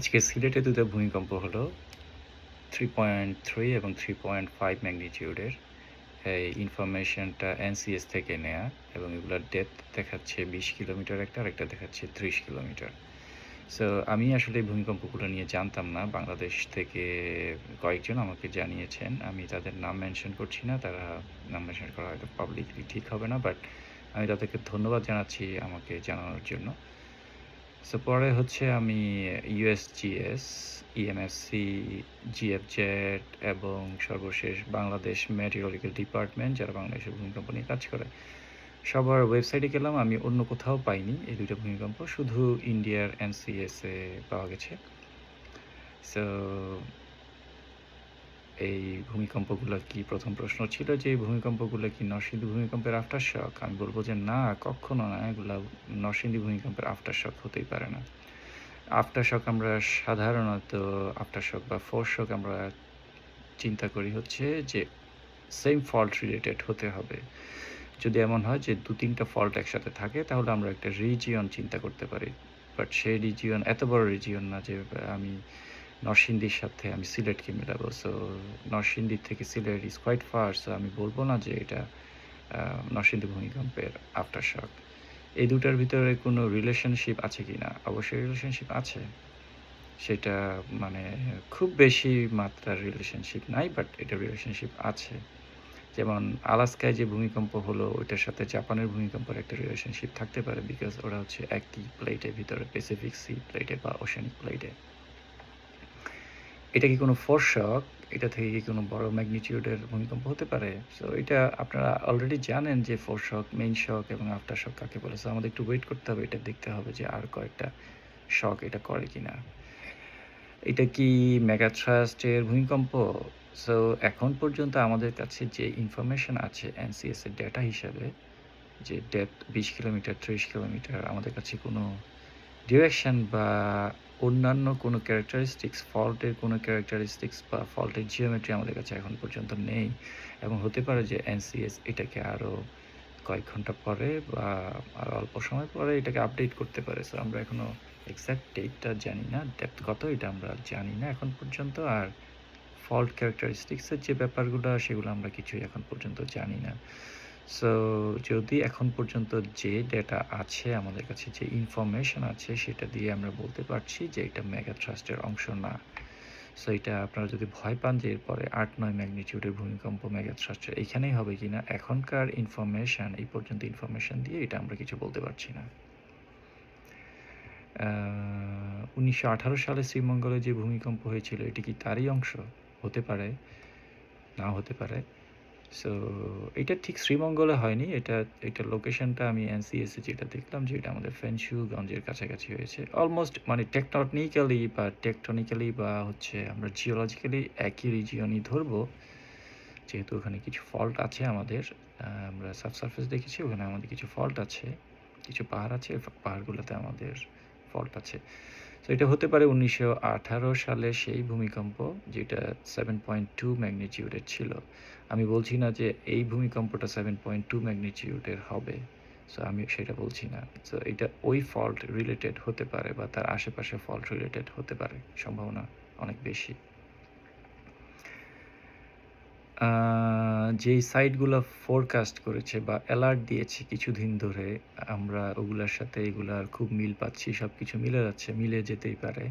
আজকে সিলেটে দুটো ভূমিকম্প হলো। থ্রি পয়েন্ট থ্রি এবং থ্রি পয়েন্ট ফাইভ ম্যাগনিটিউডের এই ইনফরমেশনটা এনসিএস থেকে নেয়া এবং এগুলোর ডেপথ দেখাচ্ছে বিশ কিলোমিটার একটা আর একটা দেখাচ্ছে ত্রিশ কিলোমিটার। সো আমি আসলে ভূমিকম্পগুলো নিয়ে জানতাম না। বাংলাদেশ থেকে কয়েকজন আমাকে জানিয়েছেন। আমি তাদের নাম মেনশন করছি না, তারা নাম মেনশন করা হয়তো পাবলিকলি ঠিক হবে না বাট আমি তাদেরকে ধন্যবাদ জানাচ্ছি আমাকে জানানোর জন্য। সো পরে হচ্ছে আমি ইউএসজিএস ইএমএসসি জিএফজেড এবং সর্বশেষ বাংলাদেশ মেটিওরোলজিক্যাল ডিপার্টমেন্ট যারা বাংলাদেশের ভূমিকম্প নিয়ে কাজ করে। সবার ওয়েবসাইটে গেলাম, আমি অন্য কোথাও পাইনি এই দুইটা ভূমিকম্প শুধু ইন্ডিয়ার এনসিএসএ পাওয়া গেছে। সো এই ভূমিকম্পগুলো কি প্রথম প্রশ্ন ছিল যে এই ভূমিকম্পগুলো কি নরসিংদী ভূমিকম্পের আফটার শক আমি বলব যে না, কখনো না, এগুলো নরসিংদী ভূমিকম্পের আফটার শক হতেই পারে না। আফটার শক আমরা সাধারণত আফটার শক বা ফোর শক আমরা চিন্তা করি হচ্ছে যে সেম ফল্ট রিলেটেড হতে হবে। যদি এমন হয় যে দু তিনটা ফল্ট একসাথে থাকে, তাহলে আমরা একটা রিজিয়ন চিন্তা করতে পারি। বাট সেই রিজিয়ন এত বড় রিজিয়ন না যে আমি নরসিংদীর সাথে আমি সিলেটকে মেলাবো সো নরসিংদীর থেকে Sylhet is quite far so আমি বলব না যে এটা নরসিংদী ভূমিকম্পের আফটার শক এই দুটার ভিতরে কোনো রিলেশনশিপ আছে কি না অবশ্যই রিলেশনশিপ আছে। সেটা মানে খুব বেশি মাত্রার রিলেশনশিপ নাই বাট এটা রিলেশনশিপ আছে। যেমন আলাস্কায় যে ভূমিকম্প হলো, ওইটার সাথে জাপানের ভূমিকম্পের একটা রিলেশনশিপ থাকতে পারে বিকজ ওরা হচ্ছে একই প্লেটের ভিতরে প্যাসিফিক সি প্লেটে বা ওশানিক প্লেটে এটা কি কোনো ফোর শক এটা থেকে কি কোনো বড় ম্যাগনিটিউডের ভূমিকম্প হতে পারে? সো এটা আপনারা অলরেডি জানেন যে ফোর শক মেইন শক এবং আফটার শক কাকে বলে। সো আমাদের একটু ওয়েট করতে হবে, এটা দেখতে হবে যে আর কয়েকটা শক এটা করে কিনা। এটা কি মেগাথ্রাস্টের ভূমিকম্প? সো এখন পর্যন্ত আমাদের কাছে যে ইনফরমেশন আছে এনসিএস এর ডেটা হিসাবে, যে ডেপথ বিশ কিলোমিটার, ত্রিশ কিলোমিটার, আমাদের কাছে কোনো ডিরেকশন বা অন্যান্য কোনো ক্যারেক্টারিস্টিক্স ফল্টের কোনো ক্যারেক্টারিস্টিক্স বা ফল্টের জিওমেট্রি আমাদের কাছে এখন পর্যন্ত নেই। এবং হতে পারে যে এনসিএস এটাকে আরও কয়েক ঘণ্টা পরে বা আরও অল্প সময় পরে এটাকে আপডেট করতে পারে। সো আমরা এখনও এক্স্যাক্ট ডেটটা জানি না ডেপথ কত এটা আমরা জানি না এখন পর্যন্ত। আর ফল্ট ক্যারেক্টারিস্টিক্সের যে ব্যাপারগুলো, সেগুলো আমরা কিছুই এখন পর্যন্ত জানি না। সো যদি এখন পর্যন্ত যে ডেটা আছে, আমাদের কাছে যে ইনফরমেশন আছে, সেটা দিয়ে আমরা বলতে পারছি যে এটা মেগা ট্রাস্টের অংশ না। সো এটা আপনারা যদি ভয় পান যে এরপরে আট, নয় ম্যাগনিটিউডের ভূমিকম্প মেগা ট্রাস্টের এখানেই হবে কি না এখনকার ইনফরমেশন এই পর্যন্ত ইনফরমেশন দিয়ে এটা আমরা কিছু বলতে পারছি না। উনিশশো আঠারো সালে শ্রীমঙ্গলে যে ভূমিকম্প হয়েছিল, এটি কি তারই অংশ? হতে পারে, না হতে পারে। সো এটা ঠিক শ্রীমঙ্গলে হয়নি। এটা এটা লোকেশনটা আমি এনসিএস যেটা দেখলাম যে এটা আমাদের ফেনশুগঞ্জের কাছাকাছি হয়েছে। অলমোস্ট মানে টেকটনিক্যালি বা টেকটনিক্যালি বা হচ্ছে আমরা জিওলজিক্যালি একই রিজিয়নই ধরবো। যেহেতু ওখানে কিছু ফল্ট আছে আমাদের আমরা সাবসারফেস দেখেছি, ওখানে আমাদের কিছু ফল্ট আছে। কিছু পাহাড় আছে, পাহাড়গুলোতে আমাদের ফল্ট আছে। তো এটা হতে পারে উনিশশো আঠারো সালে সেই ভূমিকম্প যেটা সেভেন পয়েন্ট টু ম্যাগনিটিউডের ছিল। আমি বলছি না যে এই ভূমিকম্পটা সেভেন পয়েন্ট টু ম্যাগনিটিউডের হবে সো আমি সেটা বলছি না। সো এটা ওই ফল্ট রিলেটেড হতে পারে বা তার আশেপাশে ফল্ট রিলেটেড হতে পারে, সম্ভাবনা অনেক বেশি। যেই সাইটগুলো ফোরকাস্ট করেছে বা অ্যালার্ট দিয়েছে কিছুদিন ধরে, আমরা ওগুলার সাথে এগুলার খুব মিল পাচ্ছি সব কিছু মিলে যাচ্ছে, মিলে যেতেই পারে,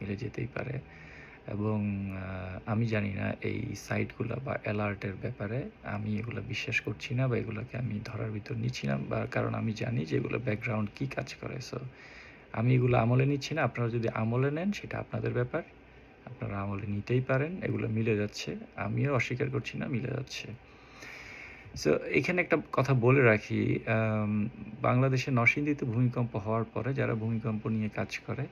মিলে যেতেই পারে। এবং আমি জানি না এই সাইটগুলো বা অ্যালার্টের ব্যাপারে আমি এগুলো বিশ্বাস করছি না বা এগুলোকে আমি ধরার ভিতর নিচ্ছি না বা কারণ আমি জানি যে এগুলো ব্যাকগ্রাউন্ড কী কাজ করে। সো আমি এগুলো আমলে নিচ্ছি না। আপনারা যদি আমলে নেন, সেটা আপনাদের ব্যাপার। আপনারা আমলে নিতেই পারেন, এগুলো মিলে যাচ্ছে। আমিও অস্বীকার করছি না, মিলে যাচ্ছে। সো এখানে একটা কথা বলে রাখি বাংলাদেশে নরসিংদীতে ভূমিকম্প হওয়ার পরে যারা ভূমিকম্প নিয়ে কাজ করে,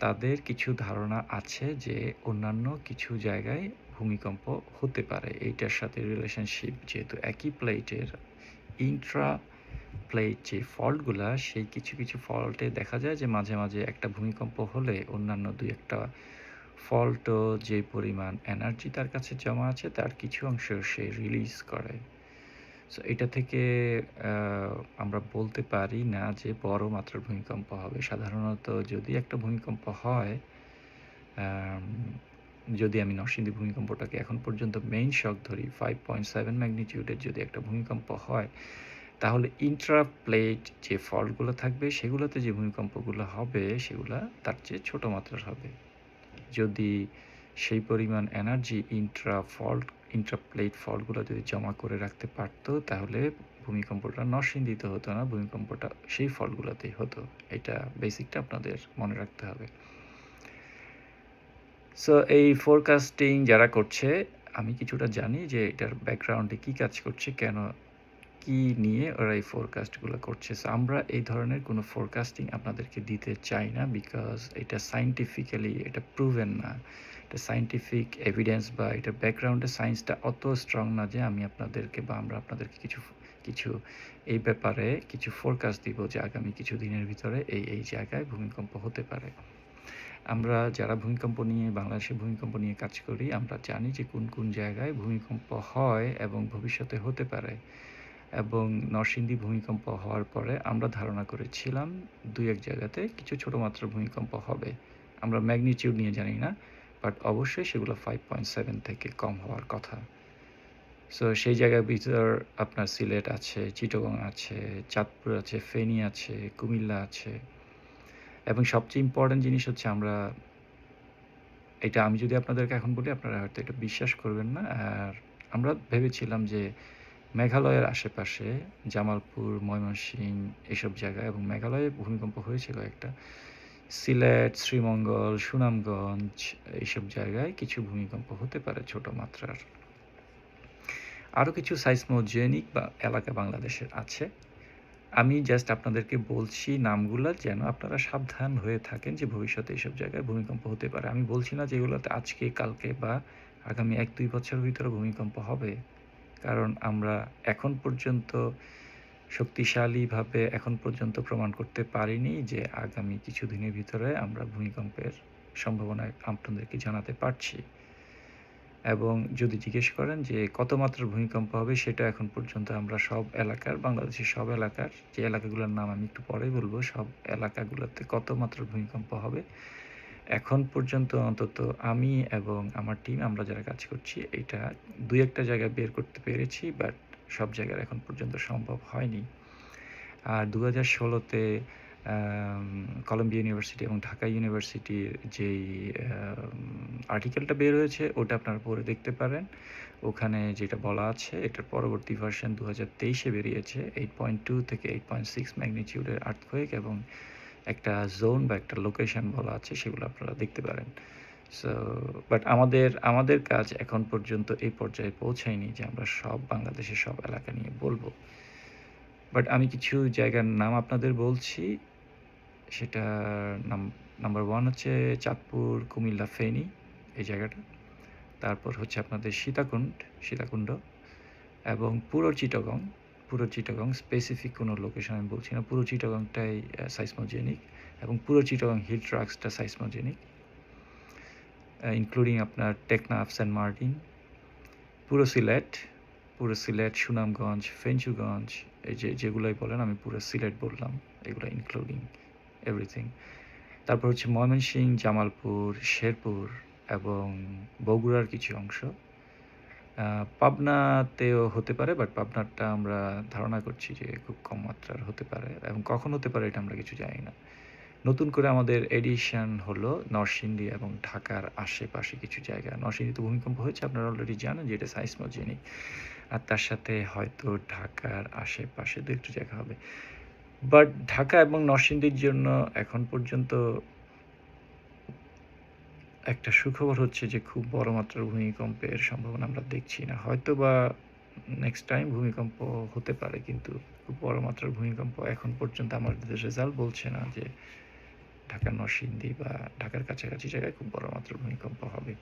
তাদের কিছু ধারণা আছে যে অন্যান্য কিছু জায়গায় ভূমিকম্প হতে পারে। এইটার সাথে রিলেশনশিপ যেহেতু একই প্লেটের ইন্ট্রা প্লেট যে ফল্টগুলা সেই কিছু কিছু ফল্টে দেখা যায় যে মাঝে মাঝে একটা ভূমিকম্প হলে অন্যান্য দুই একটা ফল্টও যে পরিমাণ এনার্জি তার কাছে জমা আছে তার কিছু অংশ সে রিলিজ করে সো এটা থেকে আমরা বলতে পারি না যে বড় মাত্রার ভূমিকম্প হবে। সাধারণত যদি একটা ভূমিকম্প হয়, যদি আমি নরসিংদী ভূমিকম্পটাকে এখন পর্যন্ত মেইন শক ধরি 5.7 ম্যাগনিটিউডের যদি একটা ভূমিকম্প হয়, তাহলে ইন্ট্রা প্লেট যে ফল্টগুলো থাকবে সেগুলোতে যে ভূমিকম্পগুলো হবে সেগুলা তার চেয়ে ছোটো মাত্রার হবে। যদি সেই পরিমাণ এনার্জি ইন্ট্রা ফল্ট ইন্ট্রা ফল্টগুলো যদি জমা করে রাখতে পারতো তাহলে ভূমিকম্পটা নরসিংদীতে হতো না। ভূমিকম্পটা সেই ফল্টগুলোতেই হতো। এটা বেসিকটা আপনাদের মনে রাখতে হবে। সো এই ফোরকাস্টিং যারা করছে, আমি কিছুটা জানি যে এটার ব্যাকগ্রাউন্ডে কি কাজ করছে, কেন, কি নিয়ে ওরা এই ফোরকাস্টগুলো করছে। সো আমরা এই ধরনের কোনো ফোরকাস্টিং আপনাদেরকে দিতে চাই না। বিকজ এটা সায়েন্টিফিক্যালি এটা প্রুভেন না। এটা সায়েন্টিফিক এভিডেন্স বা এটার ব্যাকগ্রাউন্ডে সায়েন্সটা অত স্ট্রং না যে আমি আপনাদেরকে বা আমরা আপনাদেরকে কিছু কিছু এই ব্যাপারে কিছু ফোরকাস্ট দিব যে আগামী কিছু দিনের ভিতরে এই, এই জায়গায় ভূমিকম্প হতে পারে। আমরা যারা ভূমিকম্প নিয়ে বাংলাদেশে ভূমিকম্প নিয়ে কাজ করি, আমরা জানি যে কোন, কোন জায়গায় ভূমিকম্প হয় এবং ভবিষ্যতে হতে পারে। এবং নরসিংদী ভূমিকম্প হওয়ার পরে আমরা ধারণা করেছিলাম ২-১ জায়গাতে কিছু ছোট মাত্রার ভূমিকম্প হবে। আমরা ম্যাগনিটিউড নিয়ে জানি না। বাট অবশ্যই সেগুলো 5.7 থেকে কম হওয়ার কথা। সো সেই জায়গার ভিতর আপনার সিলেট আছে, চিটাগং আছে, চাঁদপুর আছে, ফেনী আছে, কুমিল্লা আছে। এবং সবচেয়ে ইম্পোর্টেন্ট জিনিস হচ্ছে আমরা এটা আমি যদি আপনাদেরকে এখন বলি আপনারা হয়তো এটা বিশ্বাস করবেন না। আর আমরা ভেবেছিলাম যে মেঘালয়ের আশেপাশে জামালপুর, ময়মনসিংহ এসব জায়গায় এবং মেঘালয়ে ভূমিকম্প হয়েছিল কয়েকটা। সিলেট, শ্রীমঙ্গল, সুনামগঞ্জ এইসব জায়গায় কিছু ভূমিকম্প হতে পারে ছোট মাত্রার। আরও কিছু সাইসমোজেনিক বা এলাকা বাংলাদেশের আছে। আমি জাস্ট আপনাদেরকে বলছি নামগুলো যেন আপনারা সাবধান হয়ে থাকেন যে ভবিষ্যতে এইসব জায়গায় ভূমিকম্প হতে পারে। আমি বলছি না যে এগুলোতে আজকে, কালকে বা আগামী ১-২ বছরের ভিতরে ভূমিকম্প হবে। কারণ আমরা এখন পর্যন্ত শক্তিশালীভাবে এখন পর্যন্ত প্রমাণ করতে পারিনি যে আগামী কিছুদিনের ভিতরে আমরা ভূমিকম্পের সম্ভাবনা আপনাদেরকে জানাতে পারছি। এবং যদি জিজ্ঞেস করেন যে কত মাত্রার ভূমিকম্প হবে সেটা এখন পর্যন্ত আমরা সব এলাকার বাংলাদেশের সব এলাকার যে এলাকাগুলোর নাম আমি একটু পরেই বলব, সব এলাকাগুলোতে কত মাত্রার ভূমিকম্প হবে এখন পর্যন্ত অন্তত আমি এবং আমার টিম আমরা যারা কাজ করছি এটা ২-১ টা জায়গায় বের করতে পেরেছি। বাট সব জায়গার এখন পর্যন্ত সম্ভব হয়নি। আর ২০১৬ তে আম কলম্বিয়া ইউনিভার্সিটি এবং ঢাকা ইউনিভার্সিটির যেই আর্টিকেলটা বের হয়েছে, ওটা আপনারা পড়ে দেখতে পারেন। ওখানে যেটা বলা আছে, এটার পরবর্তী ভার্সন ২০২৩ এ বেরিয়েছে। 8.2 থেকে 8.6 ম্যাগনিটিউডের আর্থকুয়েক এবং একটা জোন বা একটা লোকেশন বলা আছে সেগুলো আপনারা দেখতে পারেন। সো বাট আমাদের, আমাদের কাজ এখন পর্যন্ত এই পর্যায়ে পৌঁছায়নি যে আমরা সব বাংলাদেশের সব এলাকা নিয়ে বলব। বাট আমি কিছু জায়গার নাম আপনাদের বলছি। সেটার নাম নাম্বার 1 হচ্ছে চাঁদপুর, কুমিল্লা, ফেনি এই জায়গাটা। তারপর হচ্ছে আপনাদের সীতাকুণ্ড সীতাকুণ্ড এবং পুরো চিটাগং, পুরো চিটাগং স্পেসিফিক কোনো লোকেশন আমি বলছি না। পুরো চিটাগংটাই সাইসমোজেনিক এবং পুরো চিটাগং হিল ট্রাক্টসটা সাইসমোজেনিক। ইনক্লুডিং আপনার টেকনাফ, সেন্ট মার্টিন, পুরো সিলেট, পুরো সিলেট, সুনামগঞ্জ, ফেঞ্চুগঞ্জ এই যে যেগুলোই বলেন আমি পুরো সিলেট বললাম। এগুলো ইনক্লুডিং এভরিথিং। তারপর হচ্ছে ময়মনসিংহ, জামালপুর, শেরপুর এবং বগুড়ার কিছু অংশ। পাবনাতেও হতে পারে বাট পাবনারটা আমরা ধারণা করছি যে খুব কম মাত্রার হতে পারে এবং কখন হতে পারে এটা আমরা কিছু জানি না। নতুন করে আমাদের এডিশন হলো নরসিংদী এবং ঢাকার আশেপাশে কিছু জায়গা। নরসিংদীতে ভূমিকম্প হয়েছে, আপনারা অলরেডি জানেন যে এটা সাইসমোজেনিক। আর তার সাথে হয়তো ঢাকার আশেপাশে ২-১ টা জায়গা হবে। বাট ঢাকা এবং নরসিংদীর জন্য এখন পর্যন্ত একটা সুখবর হচ্ছে যে খুব বড় মাত্রার ভূমিকম্পের সম্ভাবনা আমরা দেখছি না। হয়তো বা নেক্সট টাইম ভূমিকম্প হতে পারে কিন্তু খুব বড় মাত্রার ভূমিকম্প এখন পর্যন্ত আমাদের রেজাল্ট বলছে না যে ঢাকা, নরসিংদী বা ঢাকার কাছাকাছি জায়গায় খুব বড় মাত্রার ভূমিকম্প হবে।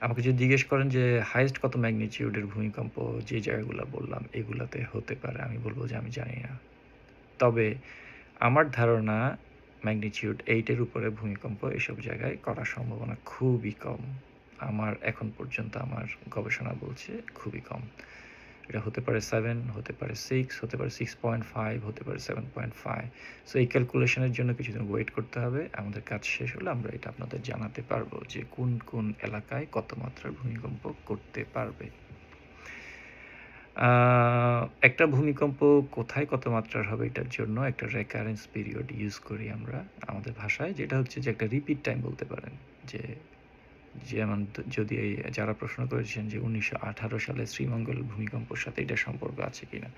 আমাকে যদি জিজ্ঞেস করেন যে হাইয়েস্ট কত ম্যাগনিটিউডের ভূমিকম্প যে জায়গাগুলো বললাম এগুলাতে হতে পারে আমি বলব যে আমি জানি না। তবে আমার ধারণা ম্যাগনিটিউড 8 এর উপরে ভূমিকম্প এসব জায়গায় করার সম্ভাবনা খুবই কম। আমার এখন পর্যন্ত আমার গবেষণা বলছে খুবই কম। এটা হতে পারে সেভেন হতে পারে সিক্স হতে পারে 6.5, হতে পারে 7.5 সো এই ক্যালকুলেশনের জন্য কিছুদিন ওয়েট করতে হবে। আমাদের কাজ শেষ হলে আমরা এটা আপনাদের জানাতে পারব যে কোন, কোন এলাকায় কত মাত্রার ভূমিকম্প করতে পারবে। একটা ভূমিকম্প কোথায় কত মাত্রার হবে এটার জন্য একটা রেকারেন্স পিরিয়ড ইউজ করি আমরা আমাদের ভাষায়। যেটা হচ্ছে যে একটা রিপিট টাইম বলতে পারেন। যে যেমন যদি এই যারা প্রশ্ন করেছেন যে ১৯১৮ সালে শ্রীমঙ্গল ভূমিকম্পের সাথে এটা সম্পর্ক আছে কিনা?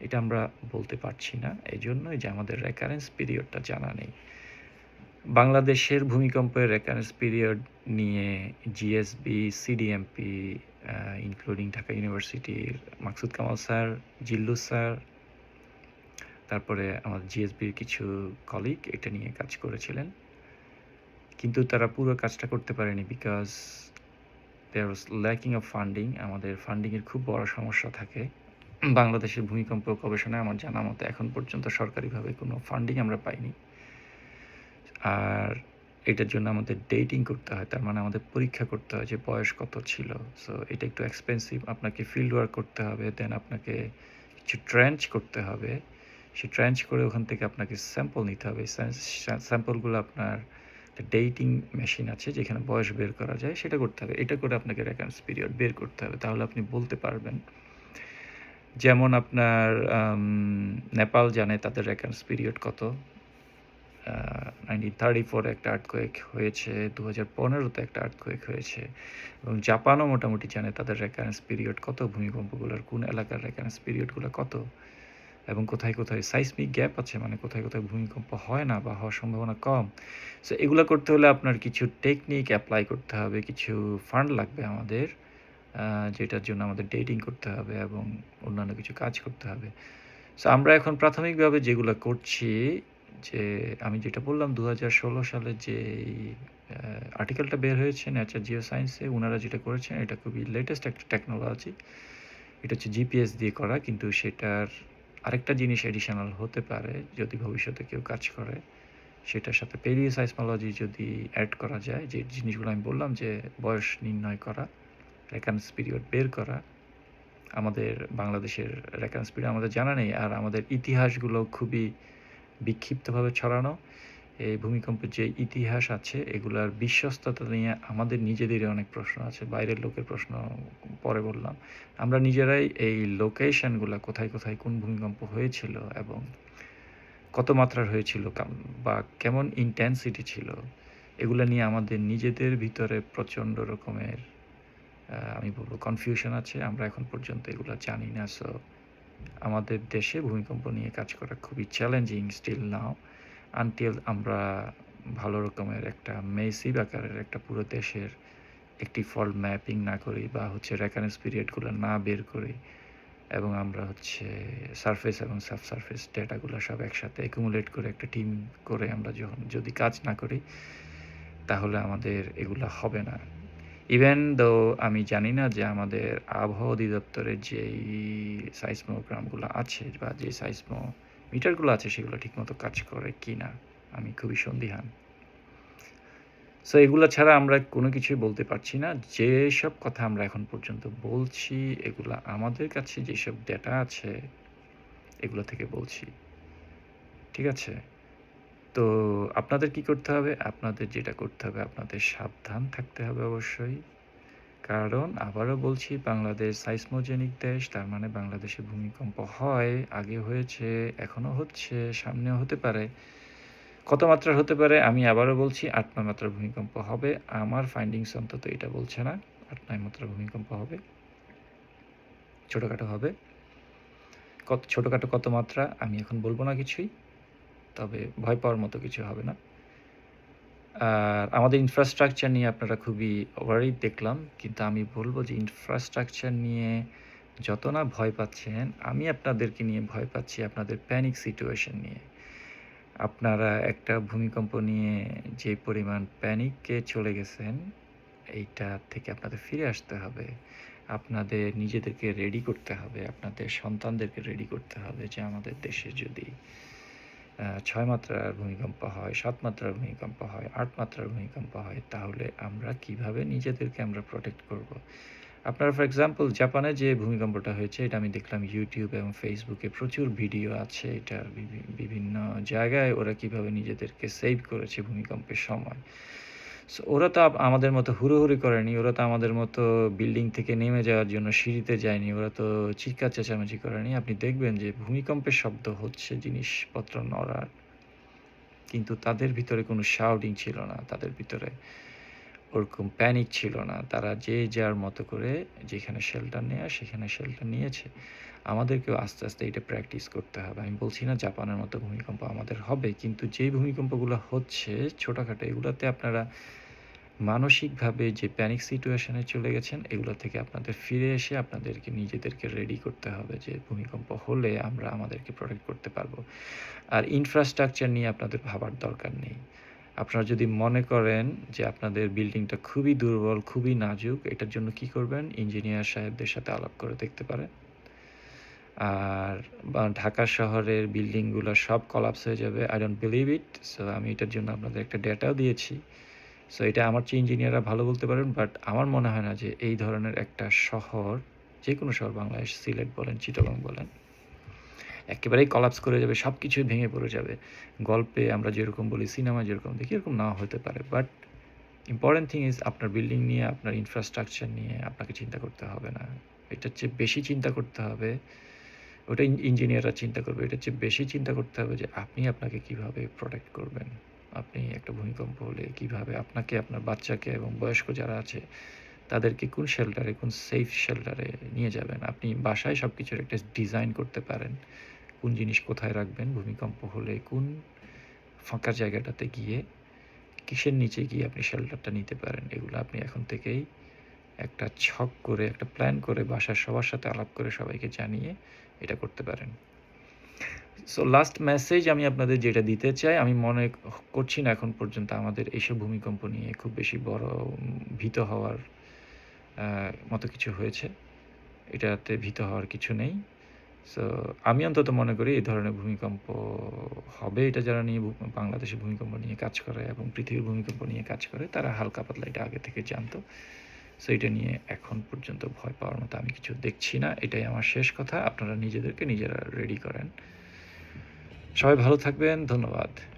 এটা আমরা বলতে পারছি না। এই জন্যই যে আমাদের রেকারেন্স পিরিয়ডটা জানা নেই। বাংলাদেশের ভূমিকম্পের রেকারেন্স পিরিয়ড নিয়ে জিএসবি, সিডিএমপি ইনক্লুডিং ঢাকা ইউনিভার্সিটির মাকসুদ কামাল স্যার, জিল্লু স্যার তারপরে আমার জিএসবির কিছু কলিগ এটা নিয়ে কাজ করেছিলেন। কিন্তু তারা পুরো কাজটা করতে পারেনি because there was lacking of funding আমাদের ফান্ডিং এর খুব বড় সমস্যা থাকে। বাংলাদেশের ভূমিকম্প গবেষণায় আমার জানা মতে এখন পর্যন্ত সরকারিভাবে কোনো ফান্ডিং আমরা পাইনি। আর এটার জন্য আমাদের ডেটিং করতে হয়। তার মানে আমাদের পরীক্ষা করতে হয় যে বয়স কত ছিল। সো এটা একটু এক্সপেনসিভ। আপনাকে ফিল্ড ওয়ার্ক করতে হবে। দেন আপনাকে কিছু ট্রেঞ্চ করতে হবে। সেই ট্রেঞ্চ করে ওখান থেকে আপনাকে স্যাম্পল নিতে হবে। স্যাম্পলগুলো আপনার ডেটিং মেশিন আছে, যেখানে বয়স বের করা যায়, সেটা করতে হবে। এটা করে আপনাকে রেকারেন্স পিরিয়ড বের করতে হবে। তাহলে আপনি বলতে পারবেন। যেমন আপনার নেপাল জানে তাদের রেকারেন্স পিরিয়ড কত। আ 1934 এ একটা আর্থকোয়েক হয়েছে, 2015 তে একটা আর্থকোয়েক হয়েছে এবং জাপানও মোটামুটি জানে তাদের রেকারেন্স পিরিয়ড কত ভূমিকম্পগুলোর কোন এলাকার রেকারেন্স পিরিয়ডগুলো কত এবং কোথায়, কোথায় সাইসমিক গ্যাপ আছে মানে কোথায়, কোথায় ভূমিকম্প হয় না বা হওয়ার সম্ভাবনা কম। সো এগুলা করতে হলে আপনার কিছু টেকনিক এপ্লাই করতে হবে, কিছু ফান্ড লাগবে আমাদের। যেটার জন্য আমাদের ডেটিং করতে হবে এবং অন্যান্য কিছু কাজ করতে হবে। সো আমরা এখন প্রাথমিকভাবে যেগুলা করছি যে আমি যেটা বললাম ২০১৬ সালে আ আর্টিকেলটা বের হয়েছে নেচার জিওসায়েন্স এ উনারা যেটা করেছেন এটা খুবই লেটেস্ট একটা টেকনোলজি। এটা হচ্ছে জিপিএস দিয়ে করা কিন্তু সেটার আরেকটা জিনিস অ্যাডিশনাল হতে পারে যদি ভবিষ্যতে কেউ কাজ করে। সেটার সাথে পেলিওসাইসমোলজি যদি এড করা যায় যে জিনিসগুলো আমি বললাম যে বয়স নির্ণয় করা, রেকারেন্স পিরিয়ড বের করা। আমাদের বাংলাদেশের রেকারেন্স পিরিয়ড আমাদের জানা নেই। আর আমাদের ইতিহাসগুলো খুবই বিক্ষিপ্তভাবে ছড়ানো। এই ভূমিকম্পের যে ইতিহাস আছে এগুলার বিশ্বস্ততা নিয়ে আমাদের নিজেদেরই অনেক প্রশ্ন আছে। বাইরের লোকের প্রশ্ন পরে বললাম। আমরা নিজেরাই এই লোকেশনগুলো কোথায়, কোথায় কোন ভূমিকম্প হয়েছিল এবং কত মাত্রার হয়েছিল বা কেমন ইনটেনসিটি ছিল এগুলো নিয়ে আমাদের নিজেদের ভিতরে প্রচণ্ড রকমের আমি বলব কনফিউশন আছে। আমরা এখন পর্যন্ত এগুলো জানি না। সো আমাদের দেশে ভূমিকম্প নিয়ে কাজ করা খুবই চ্যালেঞ্জিং স্টিল নাও আনটিল আমরা ভালো রকমের একটা মেসিভ আকারের একটা পুরো দেশের একটি ফল্ট ম্যাপিং না করি বা হচ্ছে রেকারেন্স পিরিয়ডগুলো না বের করি এবং আমরা হচ্ছে সারফেস এবং সাবসারফেস ডেটাগুলো সব একসাথে একুমুলেট করে একটা টিম করে আমরা যখন যদি কাজ না করি, তাহলে আমাদের এগুলা হবে না। ইভেন দো আমি জানি না যে আমাদের আবহাওয়া অধিদপ্তরের যেই সাইসমোগ্রামগুলো আছে বা যে সাইসমো মিটারগুলো আছে সেগুলো ঠিকমতো কাজ করে কি না আমি খুবই সন্দিহান। সো এগুলো ছাড়া আমরা কোনো কিছুই বলতে পারছি না। যেসব কথা আমরা এখন পর্যন্ত বলছি, এগুলা আমাদের কাছে যেসব ডেটা আছে, এগুলো থেকে বলছি। ঠিক আছে? তো আপনাদের কি করতে হবে? আপনাদের যেটা করতে হবে আপনাদের সাবধান থাকতে হবে অবশ্যই। কারণ আবারও বলছি বাংলাদেশ সাইসমোজেনিক দেশ তার মানে বাংলাদেশে ভূমিকম্প হয়, আগে হয়েছে, এখনও হচ্ছে, সামনেও হতে পারে। কত মাত্রার হতে পারে আমি আবারও বলছি ৮-৯ মাত্রার ভূমিকম্প হবে। আমার ফাইন্ডিংস অন্তত এটা বলছে না ৮-৯ মাত্রার ভূমিকম্প হবে। ছোটখাটো হবে। কত ছোটখাটো কত মাত্রা আমি এখন বলব না কিছুই। তবে ভয় পাওয়ার মতো কিছু হবে না। আর আমাদের ইনফ্রাস্ট্রাকচার নিয়ে আপনারা খুবই ওয়ারিড দেখলাম। কিন্তু আমি বলব যে ইনফ্রাস্ট্রাকচার নিয়ে যত না ভয় পাচ্ছেন, আমি আপনাদেরকে নিয়ে ভয় পাচ্ছি আপনাদের প্যানিক সিচুয়েশন নিয়ে। আপনারা একটা ভূমিকম্প নিয়ে যে পরিমাণ প্যানিকে চলে গেছেন, এইটা থেকে আপনাদের ফিরে আসতে হবে। আপনাদের নিজেদেরকে রেডি করতে হবে। আপনাদের সন্তানদেরকে রেডি করতে হবে যে আমাদের দেশে যদি ৬ মাত্রার ভূমিকম্প হয়, সাত মাত্রার ভূমিকম্প হয়, আট মাত্রার ভূমিকম্প হয় তাহলে আমরা কীভাবে নিজেদেরকে আমরা প্রোটেক্ট করব। আপনারা ফর এক্সাম্পল জাপানে যে ভূমিকম্পটা হয়েছে এটা আমি দেখলাম ইউটিউব এবং ফেসবুকে প্রচুর ভিডিও আছে এটা বিভিন্ন জায়গায় ওরা কীভাবে নিজেদেরকে সেভ করেছে ভূমিকম্পের সময়। ওরা তো আমাদের মতো হুড়োহুড়ি করেনি। ওরা তো আমাদের মতো বিল্ডিং থেকে নেমে যাওয়ার জন্য সিঁড়িতে যায়নি। ওরা তো চিৎকার চেঁচামেচি করেনি। আপনি দেখবেন যে ভূমিকম্পের শব্দ হচ্ছে জিনিসপত্র নড়ার। কিন্তু তাদের ভিতরে কোনো শাউটিং ছিল না। তাদের ভিতরে ওরকম প্যানিক ছিল না। তারা যে যার মতো করে যেখানে শেল্টার নেয়ার সেখানে শেল্টার নিয়েছে। আমাদেরকেও আস্তে, আস্তে এটা প্র্যাকটিস করতে হবে। আমি বলছি না জাপানের মতো ভূমিকম্প আমাদের হবে। কিন্তু যেই ভূমিকম্পগুলো হচ্ছে ছোটখাটো এগুলাতে আপনারা মানসিকভাবে যে প্যানিক সিচুয়েশন এ চলে গেছেন এগুলো থেকে আপনাদের ফিরে এসে আপনাদেরকে নিজেদেরকে রেডি করতে হবে যে ভূমিকম্প হলে আমরা আমাদেরকে প্রোটেক্ট করতে পারব। আর ইনফ্রাস্ট্রাকচার নিয়ে আপনাদের ভাবার দরকার নেই। আপনারা যদি মনে করেন যে আপনাদের বিল্ডিংটা খুবই দুর্বল, খুবই নাজুক এটার জন্য কি করবেন? ইঞ্জিনিয়ার সাহেবদের সাথে আলাপ করে দেখতে পারেন। আর ঢাকা শহরের বিল্ডিংগুলো সব কোলাপস হয়ে যাবে। I don't believe it. So আমি এটার জন্য আপনাদের একটা ডেটাও দিয়েছি। সো এটা আমার চেয়ে ইঞ্জিনিয়াররা ভালো বলতে পারেন। বাট আমার মনে হয় না যে এই ধরনের একটা শহর, যেকোনো শহর বাংলাদেশ, সিলেট বলেন, চিটাগং বলেন, একেবারেই কলাপস করে যাবে। সব কিছুই ভেঙে পড়ে যাবে। গল্পে আমরা যেরকম বলি, সিনেমা যেরকম দেখি এরকম না হতে পারে। বাট ইম্পোর্টেন্ট থিং ইজ আপনার বিল্ডিং নিয়ে, আপনার ইনফ্রাস্ট্রাকচার নিয়ে আপনাকে চিন্তা করতে হবে না। এটার চেয়ে বেশি চিন্তা করতে হবে ওটা ইঞ্জিনিয়াররা চিন্তা করবে। এটার চেয়ে বেশি চিন্তা করতে হবে যে আপনি আপনাকে কীভাবে প্রোটেক্ট করবেন। আপনি একটা ভূমিকম্প হলে কীভাবে আপনাকে, আপনার বাচ্চাকে এবং বয়স্ক যারা আছে তাদেরকে কোন শেল্টারে, কোন সেফ শেল্টারে নিয়ে যাবেন। আপনি বাসায় সবকিছুর একটা ডিজাইন করতে পারেন। কোন জিনিস কোথায় রাখবেন, ভূমিকম্প হলে কোন ফাঁকা জায়গাটাতে গিয়ে কিসের নিচে গিয়ে আপনি শেল্টারটা নিতে পারেন। এগুলো আপনি এখন থেকেই একটা ছক করে, একটা প্ল্যান করে বাসার সবার সাথে আলাপ করে সবাইকে জানিয়ে এটা করতে পারেন। সো লাস্ট মেসেজ আমি আপনাদের যেটা দিতে চাই, আমি মনে করছি না এখন পর্যন্ত আমাদের এইসব ভূমিকম্প নিয়ে খুব বেশি বড় ভীত হওয়ার মতো কিছু হয়েছে। এটাতে ভীত হওয়ার কিছু নেই। সো আমি অন্তত মনে করি এই ধরনের ভূমিকম্প হবে এটা যারা নিয়ে বাংলাদেশে ভূমিকম্প নিয়ে কাজ করে এবং পৃথিবীর ভূমিকম্প নিয়ে কাজ করে, তারা হালকা পাতলা এটা আগে থেকে জানতো। সো এটা নিয়ে এখন পর্যন্ত ভয় পাওয়ার মতো আমি কিছু দেখছি না। এটাই আমার শেষ কথা। আপনারা নিজেদেরকে নিজেরা রেডি করেন। সবাই ভালো থাকবেন। ধন্যবাদ।